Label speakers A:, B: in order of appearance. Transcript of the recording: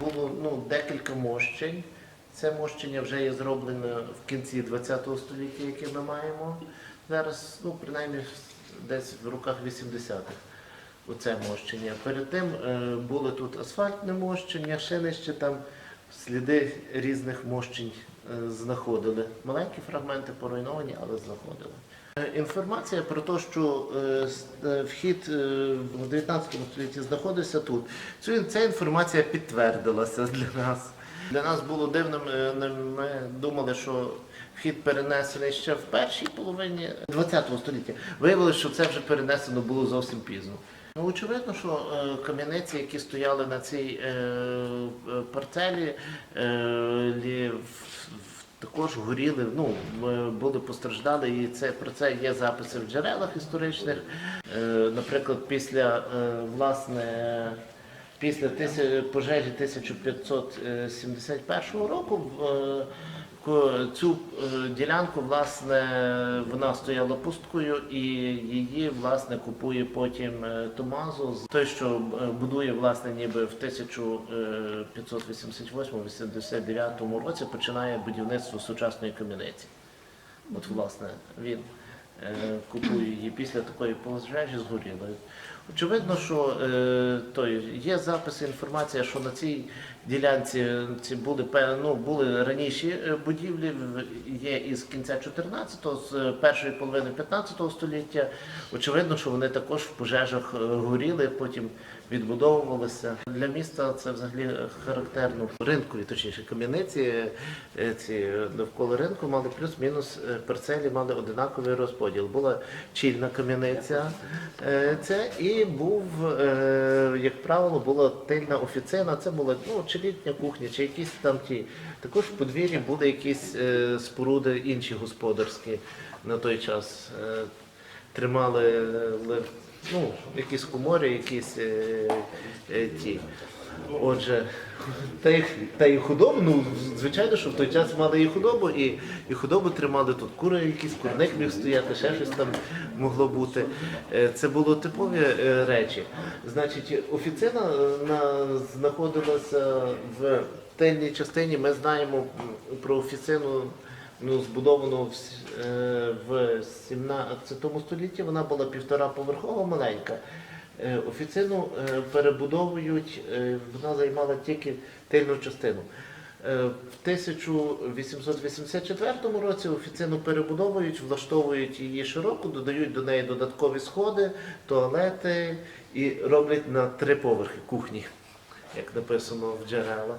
A: Було ну, декілька мощень. Це мощення вже є зроблено в кінці ХХ століття, яке ми маємо. Зараз, ну, принаймні, десь в руках 80-х. Оце мощення. Перед тим е, були тут асфальтне мощення, ще нижче там сліди різних мощень е, знаходили. Маленькі фрагменти поруйновані, але знаходили. Е, Інформація про те, що е, е, вхід в 19 столітті знаходився тут, ця інформація підтвердилася для нас. Для нас було дивним, ми думали, що вхід перенесений ще в першій половині ХХ століття. Виявилося, що це вже перенесено було зовсім пізно. Ну, очевидно, що кам'яниці, які стояли на цій парцелі, в- також горіли, ну, були постраждали, і це, про це є записи в джерелах історичних. Е, наприклад, після е, власне. Після пожежі 1571 року в- е, ко- цю е, ділянку власне вона стояла пусткою і її власне купує потім е, Томазо, той, що е, будує власне ніби в е, 1588-89 році починає будівництво сучасної кам'яниці. От власне він купує її після такої пожежі згорілої. Очевидно, що е, той, є записи, інформація, що на цій ділянці ці були, ну, були раніші е, будівлі, є із кінця 14-го, з першої половини 15-го століття. Очевидно, що вони також в пожежах е, горіли, потім відбудовувалися. Для міста це взагалі характерно. Ринкові, точніше, кам'яниці е, ці довкола ринку мали плюс-мінус е, парцелі, мали одинаковий розподіл. Була чільна кам'яниця, е, це і був, е, як правило, була тильна офіцина. Це була ну, чи літня кухня, чи якісь там ті. Також в подвір'ї були якісь е, споруди інші господарські на той час. Тримали ну, якісь комори, якісь ті. Отже, та й, та й худобу, ну, звичайно, що в той час мали і худобу, і, і худобу тримали тут кури, якісь курник міг стояти, ще щось там могло бути. Е, Це було типові е, речі. Значить, офіцина е, на, знаходилася в тильній частині. Ми знаємо про офіцину ну, збудовану в, в 17 столітті. Вона була півтораповерхова маленька. Е, Офіцину е, перебудовують, е, вона займала тільки тильну частину. В 1884 році офіцину перебудовують, влаштовують її широко, додають до неї додаткові сходи, туалети і роблять на три поверхи кухні, як написано в джерелах.